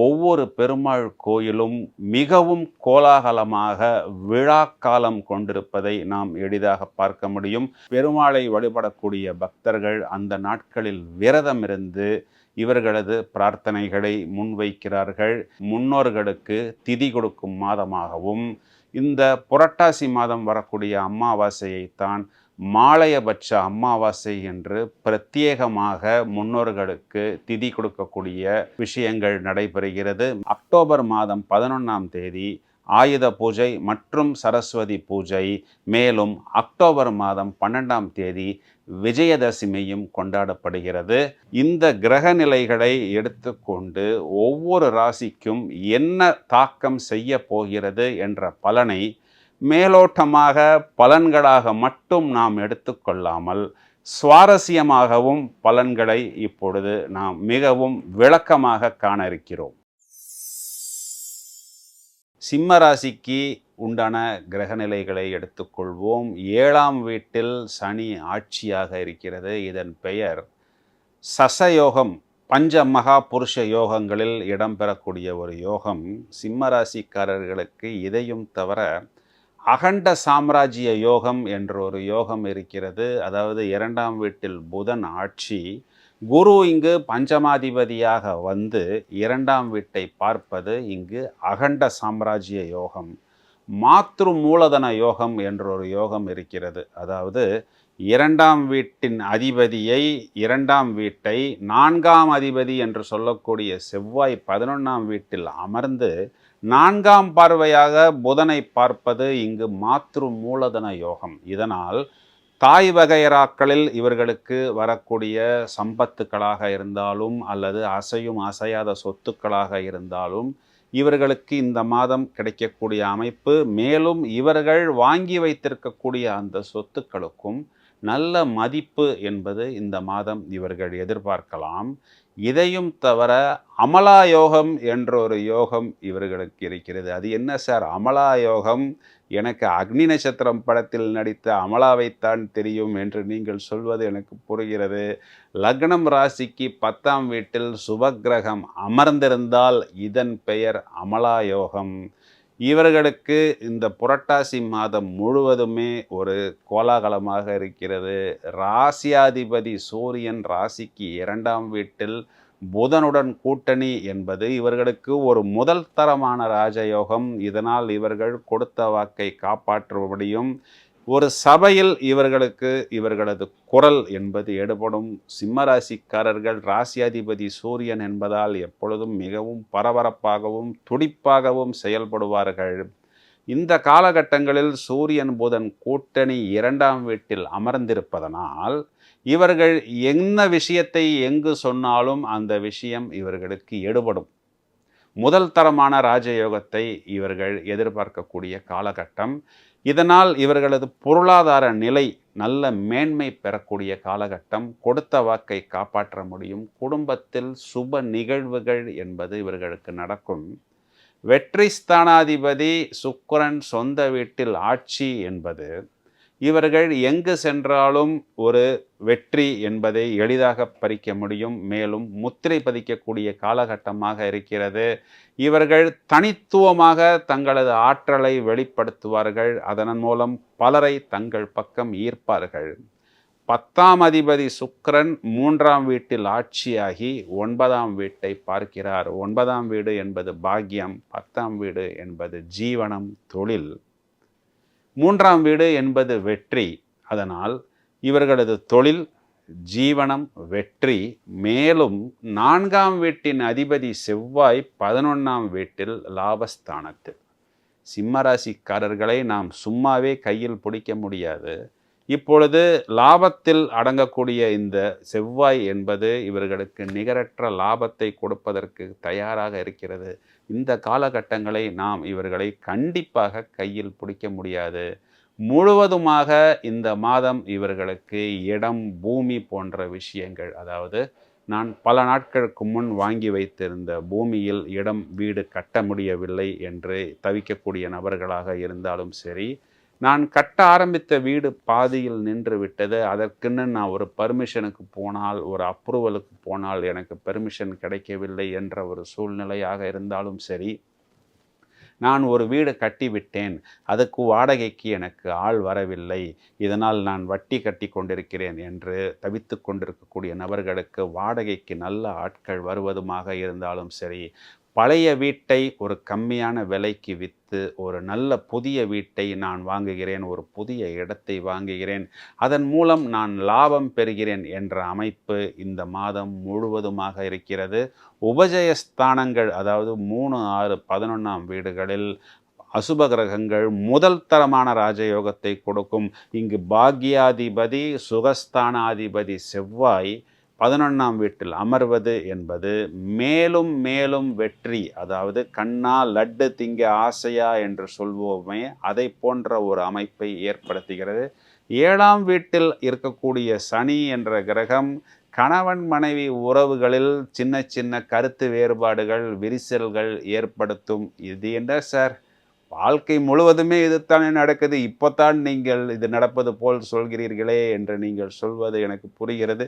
ஒவ்வொரு பெருமாள் கோயிலும் மிகவும் கோலாகலமாக விழாக்காலம் கொண்டிருப்பதை நாம் எளிதாக பார்க்க முடியும். பெருமாளை வழிபடக்கூடிய பக்தர்கள் அந்த நாட்களில் விரதம் இருந்து இவர்களது பிரார்த்தனைகளை முன்வைக்கிறார்கள். முன்னோர்களுக்கு திதி கொடுக்கும் மாதமாகவும் இந்த புரட்டாசி மாதம் வரக்கூடிய அமாவாசையைத்தான் மாலையபட்ச அமாவாசை என்று பிரத்யேகமாக முன்னோர்களுக்கு திதி கொடுக்கக்கூடிய விஷயங்கள் நடைபெறுகிறது. அக்டோபர் மாதம் பதினொன்றாம் தேதி ஆயுத பூஜை மற்றும் சரஸ்வதி பூஜை. மேலும் அக்டோபர் மாதம் பன்னெண்டாம் தேதி விஜயதசமியும் கொண்டாடப்படுகிறது. இந்த கிரக நிலைகளை எடுத்துக்கொண்டு ஒவ்வொரு ராசிக்கும் என்ன தாக்கம் செய்ய போகிறது என்ற பலனை மேலோட்டமாக பலன்களாக மட்டும் நாம் எடுத்துக்கொள்ளாமல் சுவாரஸ்யமாகவும் பலன்களை இப்பொழுது நாம் மிகவும் விளக்கமாக காண இருக்கிறோம் சிம்ம ராசிக்கு உண்டான கிரகநிலைகளை எடுத்துக்கொள்வோம். ஏழாம் வீட்டில் சனி ஆட்சியாக இருக்கிறது. இதன் பெயர் சசயோகம். பஞ்ச மகா புருஷ யோகங்களில் இடம்பெறக்கூடிய ஒரு யோகம். சிம்ம ராசிக்காரர்களுக்கு இதையும் தவிர அகண்ட சாம்ராஜ்ய யோகம் என்ற ஒரு யோகம் இருக்கிறது. அதாவது இரண்டாம் வீட்டில் புதன் ஆட்சி. குரு இங்கு பஞ்சமாதிபதியாக வந்து இரண்டாம் வீட்டை பார்ப்பது இங்கு அகண்ட சாம்ராஜ்ய யோகம். மாத்ரு மூலதன யோகம் என்ற ஒரு யோகம் இருக்கிறது. அதாவது இரண்டாம் வீட்டின் அதிபதியை இரண்டாம் வீட்டை நான்காம் அதிபதி என்று சொல்லக்கூடிய செவ்வாய் பதினொன்றாம் வீட்டில் அமர்ந்து நான்காம் பார்வையாக புதனை பார்ப்பது இங்கு மாத்ரு மூலதன யோகம். இதனால் தாய் வகையராக்களில் இவர்களுக்கு வரக்கூடிய சம்பத்துக்களாக இருந்தாலும் அல்லது அசையும் அசையாத சொத்துக்களாக இருந்தாலும் இவர்களுக்கு இந்த மாதம் கிடைக்கக்கூடிய அமைப்பு மேலும் இவர்கள் வாங்கி வைத்திருக்கக்கூடிய அந்த சொத்துக்களுக்கும் நல்ல மதிப்பு என்பது இந்த மாதம் இவர்கள் எதிர்பார்க்கலாம். இதையும் தவிர அமலா யோகம் என்ற ஒரு யோகம் இவர்களுக்கு இருக்கிறது. அது என்ன சார்? அமலா யோகம் எனக்கு அக்னி நட்சத்திரம் படத்தில் நடித்த அமலாவைத்தான் தெரியும் என்று நீங்கள் சொல்வது எனக்கு புரிகிறது. லக்னம் ராசிக்கு பத்தாம் வீட்டில் சுபக்கிரகம் அமர்ந்திருந்தால் இதன் பெயர் அமலா யோகம் இவர்களுக்கு இந்த புரட்டாசி மாதம் முழுவதுமே ஒரு கோலாகலமாக இருக்கிறது. ராசியாதிபதி சூரியன் ராசிக்கு இரண்டாம் வீட்டில் புதனுடன் கூட்டணி என்பது இவர்களுக்கு ஒரு முதல் தரமான ராஜயோகம். இதனால் இவர்கள் கொடுத்த வாக்கை காப்பாற்றும்படியும் ஒரு சபையில் இவர்களுக்கு இவர்களது குரல் என்பது எடுபடும் சிம்மராசிக்காரர்கள் ராசியாதிபதி சூரியன் என்பதால் எப்பொழுதும் மிகவும் பரபரப்பாகவும் துடிப்பாகவும் செயல்படுவார்கள். இந்த காலகட்டங்களில் சூரியன் புதன் கூட்டணி இரண்டாம் வீட்டில் அமர்ந்திருப்பதனால் இவர்கள் என்ன விஷயத்தை எங்கு சொன்னாலும் அந்த விஷயம் இவர்களுக்கு எடுபடும் முதல் தரமான ராஜயோகத்தை இவர்கள் எதிர்பார்க்கக்கூடிய காலகட்டம். இதனால் இவர்களது பொருளாதார நிலை நல்ல மேன்மை பெறக்கூடிய காலகட்டம் கொடுத்த வாக்கை காப்பாற்ற முடியும் குடும்பத்தில் சுப நிகழ்வுகள் என்பது இவர்களுக்கு நடக்கும். வெற்றி ஸ்தானாதிபதி சுக்கரன் சொந்த வீட்டில் ஆட்சி என்பது இவர்கள் எங்கு சென்றாலும் ஒரு வெற்றி என்பதை எளிதாக பறிக்க முடியும். மேலும் முத்திரை பதிக்கக்கூடிய காலகட்டமாக இருக்கிறது. இவர்கள் தனித்துவமாக தங்களது ஆற்றலை வெளிப்படுத்துவார்கள். அதன் மூலம் பலரை தங்கள் பக்கம் ஈர்ப்பார்கள். பத்தாம் அதிபதி சுக்ரன் மூன்றாம் வீட்டில் ஆட்சியாகி ஒன்பதாம் வீட்டை பார்க்கிறார். ஒன்பதாம் வீடு என்பது பாக்கியம் பத்தாம் வீடு என்பது ஜீவனம் தொழில். மூன்றாம் வீடு என்பது வெற்றி. அதனால் இவர்களது தொழில் ஜீவனம் வெற்றி. மேலும் நான்காம் வீட்டின் அதிபதி செவ்வாய் பதினொன்றாம் வீட்டில் லாபஸ்தானத்தில். சிம்மராசிக்காரர்களை நாம் சும்மாவே கையில் பிடிக்க முடியாது. இப்பொழுது லாபத்தில் அடங்கக்கூடிய இந்த செவ்வாய் என்பது இவர்களுக்கு நிகரற்ற லாபத்தை கொடுப்பதற்கு தயாராக இருக்கிறது. இந்த காலகட்டங்களை நாம் இவர்களை கண்டிப்பாக கையில் பிடிக்க முடியாது. முழுவதுமாக இந்த மாதம் இவர்களுக்கு இடம் பூமி போன்ற விஷயங்கள் அதாவது நான் பல நாட்களுக்கு முன் வாங்கி வைத்திருந்த பூமியில் இடம் வீடு கட்ட முடியவில்லை என்று தவிக்கக்கூடிய நபர்களாக இருந்தாலும் சரி நான் கட்ட ஆரம்பித்த வீடு பாதியில் நின்று விட்டது. அதற்குன்னு நான் ஒரு பர்மிஷனுக்கு போனால் ஒரு அப்ரூவலுக்கு போனால் எனக்கு பெர்மிஷன் கிடைக்கவில்லை என்ற ஒரு சூழ்நிலையாக இருந்தாலும் சரி நான் ஒரு வீடு கட்டிவிட்டேன் அதுக்கு வாடகைக்கு எனக்கு ஆள் வரவில்லை. இதனால் நான் வட்டி கட்டி கொண்டிருக்கிறேன் என்று தவித்து கொண்டிருக்கக்கூடிய நபர்களுக்கு வாடகைக்கு நல்ல ஆட்கள் வருவதுமாக இருந்தாலும் சரி பழைய வீட்டை ஒரு கம்மியான விலைக்கு விற்று ஒரு நல்ல புதிய வீட்டை நான் வாங்குகிறேன் ஒரு புதிய இடத்தை வாங்குகிறேன் அதன் மூலம் நான் லாபம் பெறுகிறேன் என்ற அமைப்பு இந்த மாதம் முழுவதுமாக இருக்கிறது. உபஜயஸ்தானங்கள் அதாவது மூணு ஆறு பதினொன்றாம் வீடுகளில் அசுப கிரகங்கள் முதல் தரமான ராஜயோகத்தை கொடுக்கும். இங்கு பாக்யாதிபதி சுகஸ்தானாதிபதி செவ்வாய் பதினொன்றாம் வீட்டில் அமர்வது என்பது மேலும் மேலும் வெற்றி அதாவது கண்ணா லட்டு திங்க ஆசையா என்று சொல்வோமே அதை போன்ற ஒரு அமைப்பை ஏற்படுத்துகிறது. ஏழாம் வீட்டில் இருக்கக்கூடிய சனி என்ற கிரகம் கணவன் மனைவி உறவுகளில் சின்ன சின்ன கருத்து வேறுபாடுகள் விரிசல்கள் ஏற்படுத்தும். இது என்ன சார்? வாழ்க்கை முழுவதுமே இதுதானே நடக்குது. இப்போத்தான் நீங்கள் இது நடப்பது போல் சொல்கிறீர்களே என்று நீங்கள் சொல்வது எனக்கு புரிகிறது.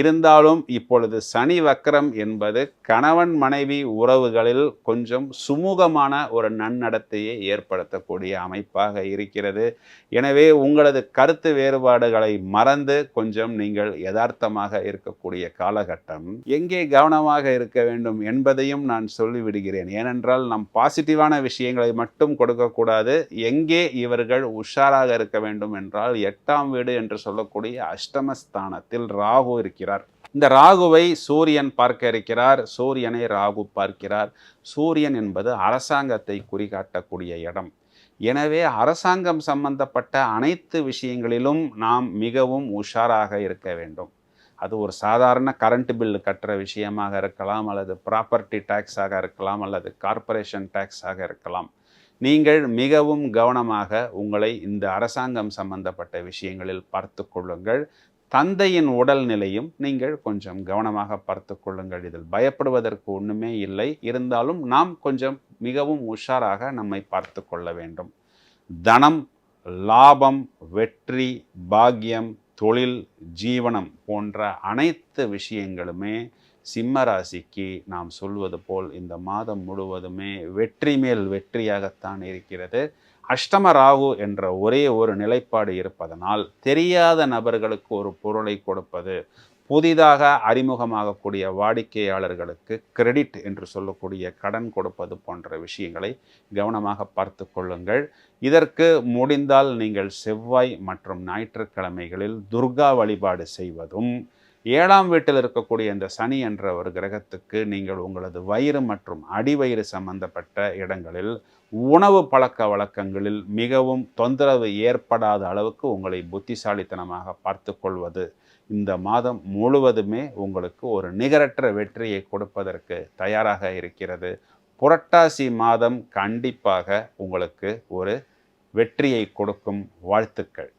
இருந்தாலும் இப்பொழுது சனி வக்கரம் என்பது கணவன் மனைவி உறவுகளில் கொஞ்சம் சுமூகமான ஒரு நன்னடத்தையை ஏற்படுத்தக்கூடிய அமைப்பாக இருக்கிறது. எனவே உங்களது கருத்து வேறுபாடுகளை மறந்து கொஞ்சம் நீங்கள் யதார்த்தமாக இருக்கக்கூடிய காலகட்டம் எங்கே கவனமாக இருக்க வேண்டும் என்பதையும் நான் சொல்லிவிடுகிறேன். ஏனென்றால் நம் பாசிட்டிவான விஷயங்களை மட்டும் கொடுக்கக்கூடாது. எங்கே இவர்கள் உஷாராக இருக்க வேண்டும் என்றால் எட்டாம் வீடு என்று சொல்லக்கூடிய அஷ்டமஸ்தானத்தில் ராகு இருக்கிறார். இந்த ராகுவை சூரியன் பார்க்க இருக்கிறார். சூரியனை ராகு பார்க்கிறார். சூரியன் என்பது அரசாங்கத்தை குறிகாட்டக்கூடிய இடம். எனவே அரசாங்கம் சம்பந்தப்பட்ட அனைத்து விஷயங்களிலும் நாம் மிகவும் உஷாராக இருக்க வேண்டும். அது ஒரு சாதாரண கரண்ட் பில்லு கட்டுற விஷயமாக இருக்கலாம் அல்லது ப்ராப்பர்ட்டி டேக்ஸாக இருக்கலாம் அல்லது கார்ப்பரேஷன் டேக்ஸாக இருக்கலாம். நீங்கள் மிகவும் கவனமாக உங்களை இந்த அரசாங்கம் சம்பந்தப்பட்ட விஷயங்களில் பார்த்து கொள்ளுங்கள். தந்தையின் உடல்நிலையும் நீங்கள் கொஞ்சம் கவனமாக பார்த்து கொள்ளுங்கள். இதில் பயப்படுவதற்கு ஒன்றுமே இல்லை. இருந்தாலும் நாம் கொஞ்சம் மிகவும் உஷாராக நம்மை பார்த்து கொள்ள வேண்டும். தனம் லாபம் வெற்றி பாக்கியம் தொழில் ஜீவனம் போன்ற அனைத்து விஷயங்களுமே சிம்ம ராசிக்கு நாம் சொல்வது போல் இந்த மாதம் முழுவதுமே வெற்றி மேல் வெற்றியாகத்தான் இருக்கிறது. அஷ்டம ராகு என்ற ஒரே ஒரு நிலைப்பாடு இருப்பதனால் தெரியாத நபர்களுக்கு ஒரு பொருளை கொடுப்பது புதிதாக அறிமுகமாகக்கூடிய வாடிக்கையாளர்களுக்கு கிரெடிட் என்று சொல்லக்கூடிய கடன் கொடுப்பது போன்ற விஷயங்களை கவனமாக பார்த்து கொள்ளுங்கள். இதற்கு முடிந்தால் நீங்கள் செவ்வாய் மற்றும் ஞாயிற்றுக்கிழமைகளில் துர்கா வழிபாடு செய்வதும் ஏழாம் வீட்டில் இருக்கக்கூடிய இந்த சனி என்ற ஒரு கிரகத்துக்கு நீங்கள் உங்களது வயிறு மற்றும் அடிவயிறு சம்பந்தப்பட்ட இடங்களில் உணவு பழக்க வழக்கங்களில் மிகவும் தொந்தரவு ஏற்படாத அளவுக்கு உங்களை புத்திசாலித்தனமாக பார்த்து கொள்வது. இந்த மாதம் முழுவதுமே உங்களுக்கு ஒரு நிகரற்ற வெற்றியை கொடுப்பதற்கு தயாராக இருக்கிறது. புரட்டாசி மாதம் கண்டிப்பாக உங்களுக்கு ஒரு வெற்றியை கொடுக்கும் வாழ்த்துக்கள்.